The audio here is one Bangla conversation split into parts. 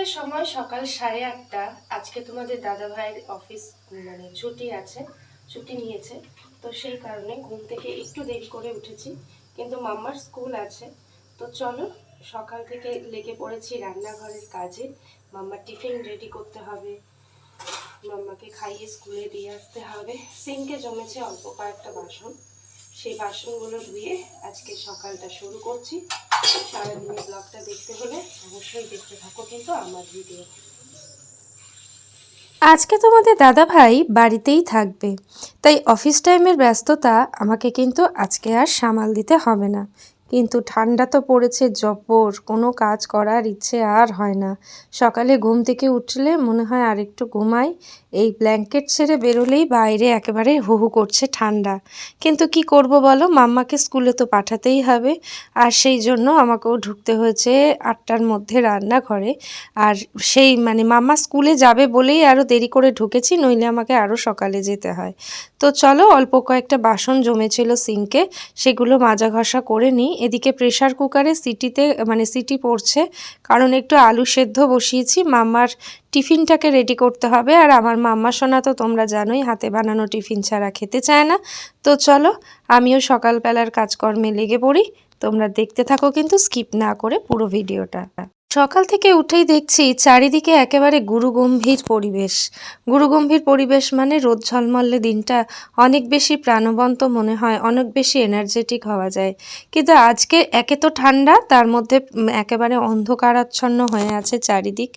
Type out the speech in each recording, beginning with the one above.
একটা সময় সকাল সাড়ে আটটা, আজকে তোমাদের দাদা ভাইয়ের অফিস মানে ছুটি আছে, ছুটি নিয়েছে, তো সেই কারণে ঘুম থেকে একটু দেরি করে উঠেছি। কিন্তু মাম্মার স্কুল আছে, তো চলো সকাল থেকে লেগে পড়েছি রান্নাঘরের কাজে। মাম্মার টিফিন রেডি করতে হবে, মাম্মাকে খাইয়ে স্কুলে দিয়ে আসতে হবে। সিঙ্কে জমেছে অল্প কয়েকটা বাসন, সেই বাসনগুলো ধুয়ে আজকে সকালটা শুরু করছি। সারাদিনের ব্লগটা দেখতে হলে অবশ্যই দেখতে থাকো কিন্তু আমার ভিডিও আজকে তোমাদের দাদা ভাই বাড়িতেই থাকবে, তাই অফিস টাইমের ব্যস্ততা আমাকে কিন্তু আজকে আর সামাল দিতে হবে না। কিন্তু ঠান্ডা তো পড়েছে জব্বর, কোনো কাজ করার ইচ্ছে আর হয় না। সকালে ঘুম থেকে উঠলে মনে হয় আর একটু ঘুমাই। এই ব্ল্যাঙ্কেট ছেড়ে বেরোলেই বাইরে একেবারে হু হু করছে ঠান্ডা। কিন্তু কি করব বলো, মাম্মাকে স্কুলে তো পাঠাতেই হবে। আর সেই জন্য আমাকেও ঢুকতে হয়েছে আটটার মধ্যে রান্নাঘরে। আর সেই মানে মাম্মা স্কুলে যাবে বলেই আরও দেরি করে ঢুকেছি, নইলে আমাকে আরও সকালে যেতে হয়। তো চলো অল্প কয়েকটা বাসন জমেছিল সিঙ্কে, সেগুলো মাজা ঘষা করে নিই। এদিকে প্রেশার কুকারে সিটিতে মানে সিটি পড়ছে, কারণ একটু আলু সেদ্ধ বসিয়েছি, মাম্মার টিফিনটাকে রেডি করতে হবে। আর আমার মাম্মা সোনা তো তোমরা জানোই, হাতে বানানো টিফিন ছাড়া খেতে চায় না। তো চলো, আমিও সকালবেলার কাজকর্মে লেগে পড়ি। তোমরা দেখতে থাকো কিন্তু স্কিপ না করে পুরো ভিডিওটা সকাল থেকে উঠেই দেখছি চারিদিকে একেবারে গুরুগম্ভীর পরিবেশ। গুরুগম্ভীর পরিবেশ মানে রোদ ঝলমলে দিনটা অনেক বেশি প্রাণবন্ত মনে হয়, অনেক বেশি এনার্জেটিক হওয়া যায়। কিন্তু আজকে একে তো ঠান্ডা, তার মধ্যে একেবারে অন্ধকারাচ্ছন্ন হয়ে আছে চারিদিক,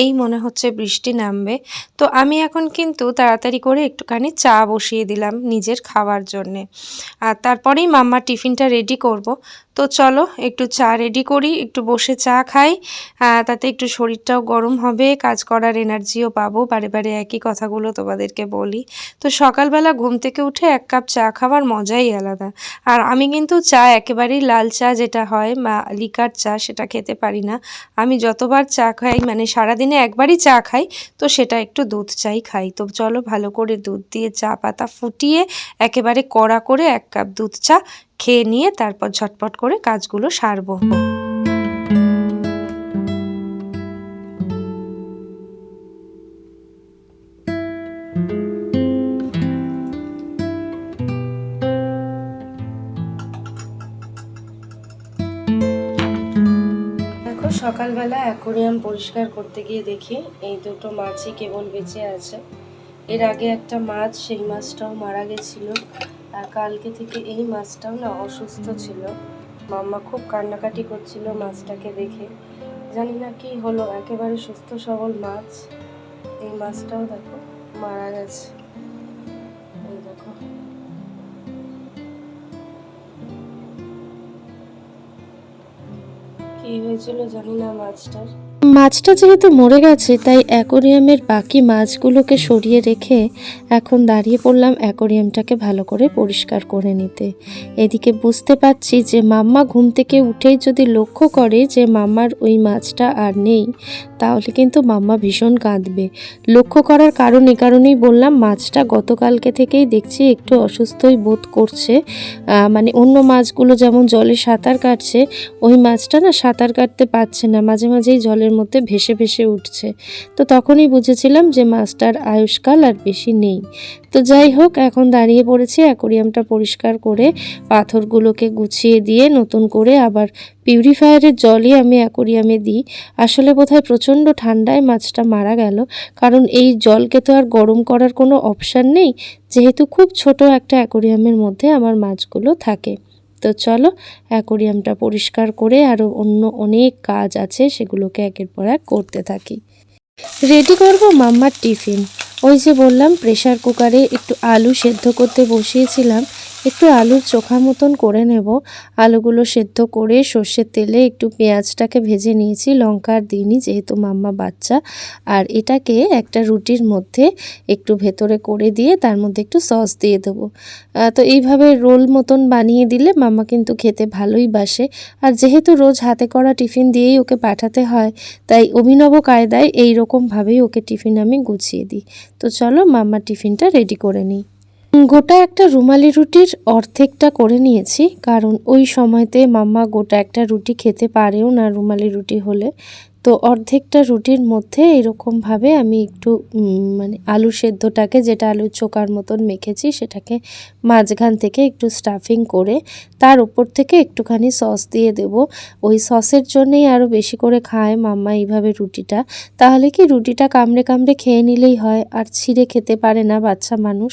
এই মনে হচ্ছে বৃষ্টি নামবে। তো আমি এখন কিন্তু তাড়াতাড়ি করে একটুখানি চা বসিয়ে দিলাম নিজের খাওয়ার জন্যে। আর তারপরেই মাম্মার টিফিনটা রেডি করব। তো চলো, একটু চা রেডি করি, একটু বসে চা খাই তাতে একটু শরীরটাও গরম হবে, কাজ করার এনার্জিও পাবো, বারে বারে একই কথাগুলো তোমাদেরকে বলি। তো সকালবেলা ঘুম থেকে উঠে এক কাপ চা খাওয়ার মজাই আলাদা। আর আমি কিন্তু চা একেবারেই লাল চা যেটা হয় বা লিকার চা, সেটা খেতে পারি না। আমি যতবার চা খাই মানে সারাদিনে একবারই চা খাই, তো সেটা একটু দুধ চাই খাই। তো চলো ভালো করে দুধ দিয়ে চা পাতা ফুটিয়ে, একেবারে কড়া করে এক কাপ দুধ চা খেয়ে নিয়ে তারপর ঝটপট করে কাজগুলো সারবো। সকালবেলা অ্যাকোরিয়াম পরিষ্কার করতে গিয়ে দেখি এই দুটো মাছই কেবল বেঁচে আছে। এর আগে একটা মাছ, সেই মাছটাও মারা গেছিল। আর কালকে থেকে এই মাছটাও না অসুস্থ ছিল। মাম্মা খুব কান্নাকাটি করছিল মাছটাকে দেখে। জানি না কি হলো, একেবারে সুস্থ সবল মাছ। এই মাছটাও দেখো, মারা গেছে। এই দেখো। কি হয়েছিল জানি না মাছটার। মাছটা যেহেতু মরে গেছে, তাই অ্যাকোরিয়ামের বাকি মাছগুলোকে সরিয়ে রেখে এখন দাঁড়িয়ে পড়লাম অ্যাকোরিয়ামটাকে ভালো করে পরিষ্কার করে নিতে। এদিকে বুঝতে পারছি যে মাম্মা ঘুম থেকে উঠেই যদি লক্ষ্য করে যে মাম্মার ওই মাছটা আর নেই, তাহলে কিন্তু মাম্মা ভীষণ কাঁদবে। লক্ষ্য করার কারণ এ কারণেই বললাম, মাছটা গতকালকে থেকেই দেখছি একটু অসুস্থই বোধ করছে। মানে অন্য মাছগুলো যেমন জলে সাঁতার কাটছে, ওই মাছটা না সাঁতার কাটতে পারছে না, মাঝে মাঝেই জলের মধ্যে ভেসে ভেসে উঠছে। তো তখনই বুঝেছিলাম যে মাছটার আয়ুষ্কাল আর বেশি নেই। তো যাই হোক, এখন দাঁড়িয়ে পড়েছি, অ্যাকোরিয়ামটা পরিষ্কার করে পাথরগুলোকে গুছিয়ে দিয়ে নতুন করে আবার পিউরিফায়ারের জলই আমি অ্যাকোরিয়ামে দিই। আসলে বোধহয় প্রচণ্ড ঠান্ডায় মাছটা মারা গেল, কারণ এই জলকে তো আর গরম করার কোনো অপশান নেই। যেহেতু খুব ছোট একটা অ্যাকোরিয়ামের মধ্যে আমার মাছগুলো থাকে। তো চলো অ্যাকোরিয়ামটা পরিষ্কার করে আরও অন্য অনেক কাজ আছে সেগুলোকে একের পর এক করতে থাকি। রেডি করব মাম্মার টিফিন। ওই যে বললাম প্রেশার কুকারে একটু আলু সেদ্ধ করতে বসিয়েছিলাম। একটু আলুর চোখা মতন করে নেব। আলুগুলো সেদ্ধ করে সর্ষের তেলে একটু পেঁয়াজটাকে ভেজে নিয়েছি লঙ্কার দিনই যেহেতু মাম্মা বাচ্চা। আর এটাকে একটা রুটির মধ্যে একটু ভেতরে করে দিয়ে তার মধ্যে একটু সস দিয়ে দেবো। তো এইভাবে রোল মতন বানিয়ে দিলে মাম্মা কিন্তু খেতে ভালোই বাসে। আর যেহেতু রোজ হাতে করা টিফিন দিয়েই ওকে পাঠাতে হয়, তাই অভিনব কায়দায় এই রকমভাবেই ওকে টিফিন আমি গুছিয়ে দিই। তো চলো মাম্মার টিফিনটা রেডি করে নিই। গোটা একটা রুমালি রুটির অর্ধেকটা করে নিয়েছি, কারণ ওই সময়তে মাম্মা গোটা একটা রুটি খেতে পারেও না রুমালি রুটি হলে। তো অর্ধেকটা রুটির মধ্যে এরকমভাবে আমি একটু মানে আলু সেদ্ধটাকে যেটা আলুর চোকার মতন মেখেছি সেটাকে মাঝখান থেকে একটু স্টাফিং করে তার উপর থেকে একটুখানি সস দিয়ে দেব। ওই সসের জন্যেই আরও বেশি করে খায় মাম্মা এইভাবে রুটিটা। তাহলে কি রুটিটা কামড়ে কামড়ে খেয়ে নিলেই হয়, আর ছিঁড়ে খেতে পারে না বাচ্চা মানুষ।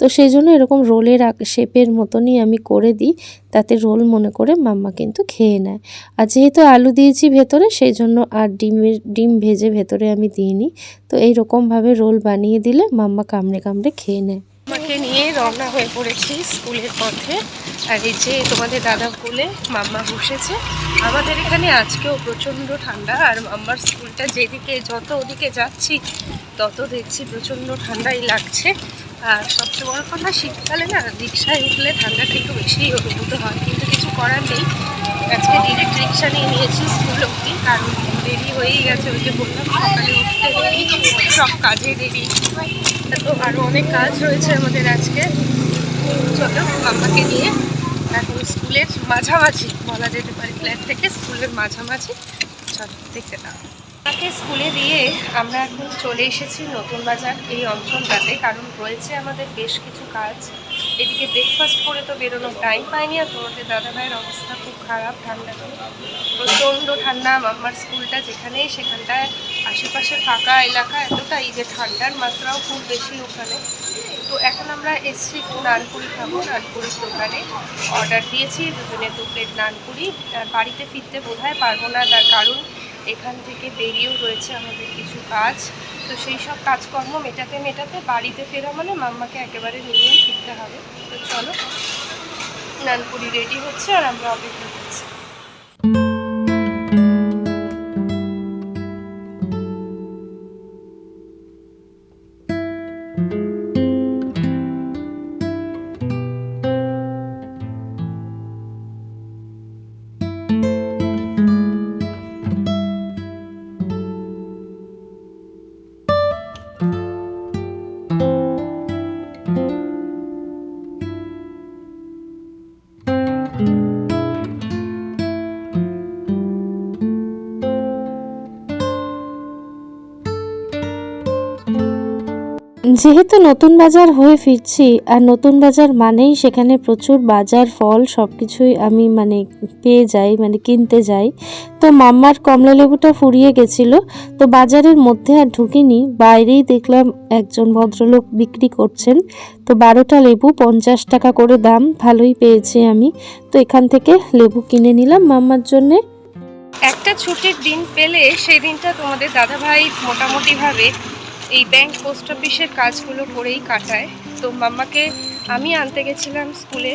তো সেই জন্য এরকম রোলের শেপের মতনই আমি করে দিই, তাতে রোল মনে করে মাম্মা কিন্তু খেয়ে নেয়। আর যেহেতু আলু দিয়েছি ভেতরে, সেই জন্য আর ডিমের, ডিম ভেজে ভেতরে আমি দিইনি তো এই রকমভাবে রোল বানিয়ে দিলে মাম্মা কামড়ে কামড়ে খেয়ে নেয়। মাকে নিয়ে রওনা হয়ে পড়েছি স্কুলের পথে। আর এই যে তোমাদের দাদা বলে মাম্মা বসেছে, আমাদের এখানে আজকেও প্রচণ্ড ঠান্ডা। আর মাম্মার স্কুলটা যেদিকে যত ওদিকে যাচ্ছি, তত দেখছি প্রচণ্ড ঠান্ডাই লাগছে। আর সবচেয়ে বড় কথা, শীতকালে না, রিক্সায় উঠলে ঠান্ডাটা একটু বেশিই অনুভূত হয়। কিন্তু কিছু করার নেই। ডিরেক্ট রিক্সা নিয়ে নিয়েছি স্কুল অব্দি কারণ দেরি হয়েই গেছে, ওই যে বললাম, সকালে উঠতে দেরি, সব কাজে দেরি। তো আরও অনেক কাজ রয়েছে আমাদের আজকে। চলো মাম্মাকে নিয়ে এখন স্কুলের মাঝামাঝি, বলা যেতে পারে ফ্ল্যাট থেকে স্কুলের মাঝামাঝি। চলো, দেখতে দাও মাকে স্কুলে দিয়ে আমরা এখন চলে এসেছি নতুন বাজার, এই অঞ্চলটাতে, কারণ রয়েছে আমাদের বেশ কিছু কাজ। এদিকে ব্রেকফাস্ট করে তো বেরোনোর টাইম পাইনি আর তোমাদের দাদা ভাইয়ের অবস্থা খুব খারাপ ঠান্ডাতে প্রচণ্ড ঠান্ডা আমার স্কুলটা যেখানেই সেখানটায় আশেপাশে ফাঁকা এলাকা এতটাই যে ঠান্ডার মাত্রাও খুব বেশি ওখানে। তো এখন আমরা এসছি একটু নানপুরি খাব, নানপুরির দোকানে। অর্ডার দিয়েছি, দুজনে দু প্লেট নানপুরি। বাড়িতে ফিরতে বোধহয় পারব না তার কারণ এখান থেকে বেরিয়েও রয়েছে আমাদের কিছু কাজ। তো সেই সব কাজকর্ম মেটাতে মেটাতে বাড়িতে ফেরা মানে মাম্মাকে একেবারে নিয়ে ফিরতে হবে। তো চলো, নানপুরি রেডি হচ্ছে আর আমরা অপেক্ষা করছি। যেহেতু নতুন বাজার হয়ে ফিরছি, আর নতুন বাজার মানেই সেখানে প্রচুর বাজার, ফল সব কিছুই আমি মানে পেয়ে যাই মানে কিনতে যাই। তো মাম্মার কমলা লেবুটা ফুরিয়ে গেছিল, তো বাজারের মধ্যে আর ঢুকিনি। বাইরেই দেখলাম একজন ভদ্রলোক বিক্রি করছেন, তো বারোটা লেবু, পঞ্চাশ টাকা করে দাম, ভালোই পেয়েছি আমি। তো এখান থেকে লেবু কিনে নিলাম মাম্মার জন্যে। একটা ছুটির দিন পেলে সেই দিনটা তোমাদের দাদাভাই মোটামুটিভাবে এই ব্যাংক পোস্ট অফিসের কাজগুলো করেই কাটায়। তো মাম্মাকে আমি আনতে গেছিলাম স্কুলে।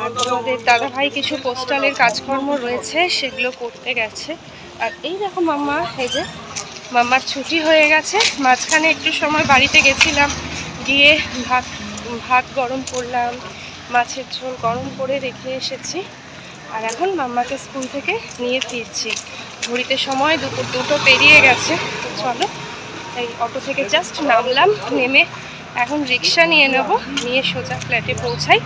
আর তোমাদের দাদাভাই কিছু পোস্টালের কাজকর্ম রয়েছে, সেগুলো করতে গেছে। আর এই দেখো মাম্মা, এই যে মাম্মার ছুটি হয়ে গেছে। মাঝখানে একটু সময় বাড়িতে গেছিলাম, গিয়ে ভাত ভাত গরম করলাম, মাছের ঝোল গরম করে রেখে এসেছি। আর এখন মাম্মাকে স্কুল থেকে নিয়ে ফিরছি। ঘড়িতে সময় দুপুর দুটো পেরিয়ে গেছে। চলো এই অটো থেকে জাস্ট নামলাম, নেমে এখন রিক্সা নিয়ে নেব, নিয়ে সোজা ফ্ল্যাটে পৌঁছাই,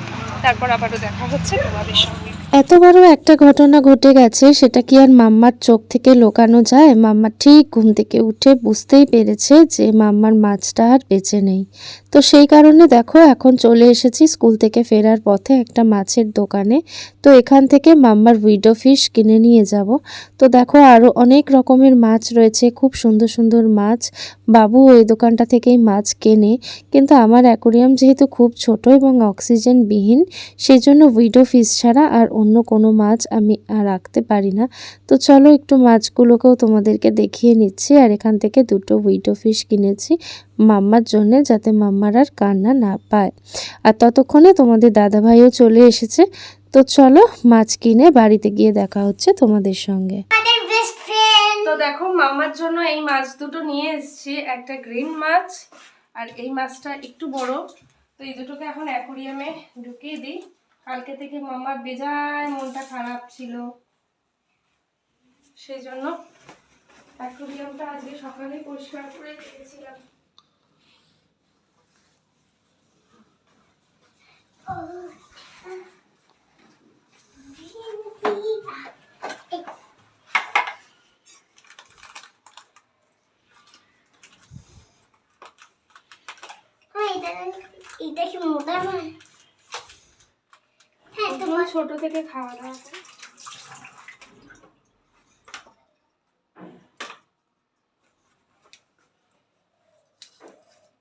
তারপর আবারও দেখা হচ্ছে তোমাদের সঙ্গে। এত বড় একটা ঘটনা ঘটে গেছে, সেটা কি আর মাম্মার চোখ থেকে লোকানো যায়? মাম্মা ঠিক ঘুম থেকে উঠে বুঝতেই পেরেছে যে মাম্মার মাছটা আর বেঁচে নেই। তো সেই কারণে দেখো, এখন চলে এসেছি স্কুল থেকে ফেরার পথে একটা মাছের দোকানে। তো এখান থেকে মাম্মার উইডো ফিশ কিনে নিয়ে যাব। তো দেখো আরও অনেক রকমের মাছ রয়েছে, খুব সুন্দর সুন্দর মাছ। বাবু ওই দোকানটা থেকেই মাছ কেনে। কিন্তু আমার অ্যাকোরিয়াম যেহেতু খুব ছোট এবং অক্সিজেনবিহীন, সেই জন্য উইডো ফিশ ছাড়া আর অন্য কোনো মাছ আমি আর রাখতে পারি না। তো চলো একটু মাছগুলোকেও তোমাদেরকে দেখিয়ে নিচ্ছি। আর এখান থেকে দুটো উইডো ফিশ কিনেছি মাম্মার জন্যে যাতে মাম্মার আর কান্না না পায়। আর ততক্ষণে তোমাদের দাদাভাইও চলে এসেছে। তো চলো মাছ কিনে বাড়িতে গিয়ে দেখা হচ্ছে তোমাদের সঙ্গে। তো দেখো মাম্মার জন্য এই মাছ দুটো নিয়ে এসেছি। একটা গ্রিন মাছ আর এই মাছটা একটু বড়। তো এই দুটোকে এখন অ্যাকোরিয়ামে ঢুকিয়ে দিই। কালকে থেকে মামার বেজায় মনটা খারাপ ছিল। সেই জন্য অ্যাকোরিয়ামটা আজকে সকালে পরিষ্কার করে রেখেছিলাম ছোট থেকে খাওয়া দাওয়া করি।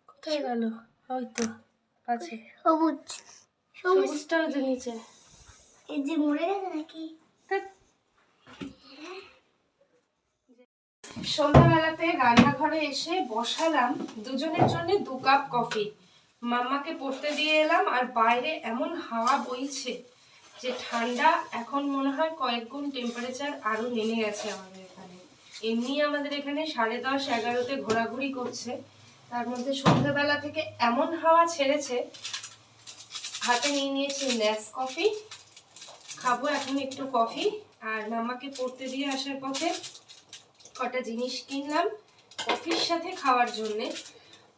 কোথায় গেল? ওই তো আছে। সবুজ। সবুজ। সবুজটাও যে নিচে। এই যে মরে গেছে নাকি? সন্ধ্যাবেলাতে রান্নাঘরে এসে বসালাম দুজনের জন্য দু কাপ কফি। মাম্মাকে পড়তে দিয়ে এলাম আর বাইরে এমন হাওয়া বইছে যে ঠান্ডা এখন মনে হয় কয়েক গুণ টেম্পারেচার আরও নেমে গেছে আমাদের এখানে। এমনি আমাদের এখানে সাড়ে দশ, এগারোতে ঘোরাঘুরি করছে। তার মধ্যে সন্ধ্যাবেলা থেকে এমন হাওয়া ছেড়েছে, হাতে নিয়ে নিয়েছি ন্যাস কফি। খাব এখন একটু কফি আর মামাকে পড়তে দিয়ে আসার পথে কটা জিনিস কিনলাম কফির সাথে খাওয়ার জন্যে।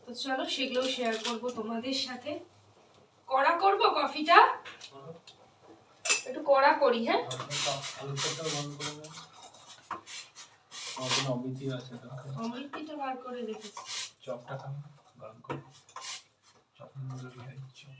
তো চলো সেগুলোও শেয়ার করব তোমাদের সাথে। কড়া করব কফিটা? কড়া করি হ্যাঁ? অমিতি আছে অমৃতিটা বার করে রেখেছি। চপটা না, গরম করে চপ মধ্যে বিহারি চপ।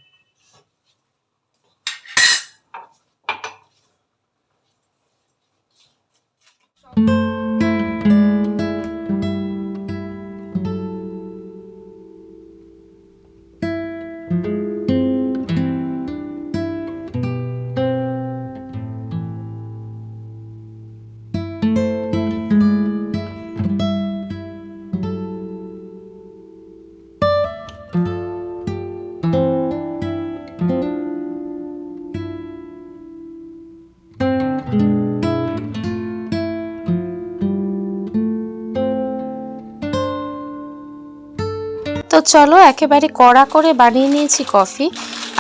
তো চলো একেবারে কড়া করে বানিয়ে নিয়েছি কফি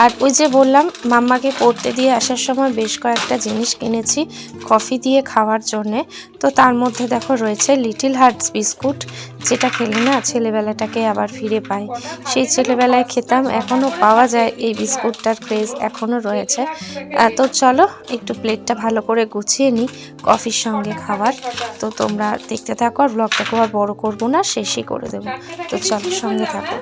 আর ওই যে বললাম, মাম্মাকে পড়তে দিয়ে আসার সময় বেশ কয়েকটা জিনিস কিনেছি কফি দিয়ে খাওয়ার জন্যে। তো তার মধ্যে দেখো রয়েছে লিটিল হার্টস বিস্কুট, যেটা খেলে না ছেলেবেলাটাকে আবার ফিরে পাই সেই ছেলেবেলায় খেতাম, এখনও পাওয়া যায় এই বিস্কুটটার ক্রেজ এখনও রয়েছে। তো চলো একটু প্লেটটা ভালো করে গুছিয়ে নিই কফির সঙ্গে খাবার তো তোমরা দেখতে থাকো আর ব্লগটাকে আর বড় করব না, শেষই করে দেবো। তো চলো সঙ্গে থাকো।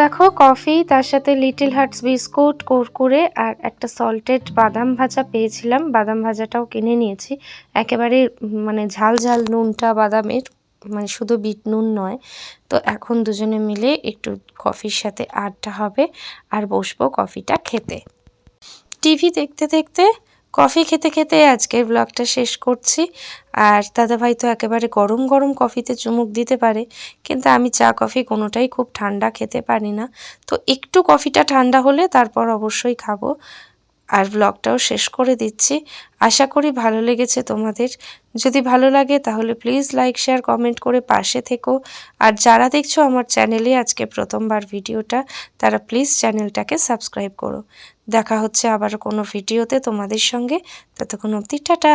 দেখো, কফি, তার সাথে লিটল হার্টস বিস্কুট, কুরকুরে আর একটা সল্টেড বাদাম ভাজা পেয়েছিলাম। বাদাম ভাজাটাও কিনে নিয়েছি। একেবারে মানে ঝাল ঝাল নুনটা বাদামের মানে শুধু বিট নুন নয়। তো এখন দুজনে মিলে একটু কফির সাথে আড্ডা হবে আর বসবো কফিটা খেতে। টিভি দেখতে দেখতে কফি খেতে খেতে আজকের ব্লগটা শেষ করছি। আর দাদাভাই তো একেবারে গরম গরম কফিতে চুমুক দিতে পারে, কিন্তু আমি চা কফি কোনোটাই খুব ঠান্ডা খেতে পারি না। তো একটু কফিটা ঠান্ডা হলে তারপর অবশ্যই খাব। আর ব্লগটাও শেষ করে দিচ্ছি। আশা করি ভালো লেগেছে তোমাদের। যদি ভালো লাগে তাহলে প্লিজ লাইক শেয়ার কমেন্ট করে পাশে থেকো। আর যারা দেখছ আমার চ্যানেলে আজকে প্রথমবার ভিডিওটা, তারা প্লিজ চ্যানেলটাকে সাবস্ক্রাইব করো। দেখা হচ্ছে আবার কোনো ভিডিওতে তোমাদের সঙ্গে। ততক্ষণ অব্দি টাটা।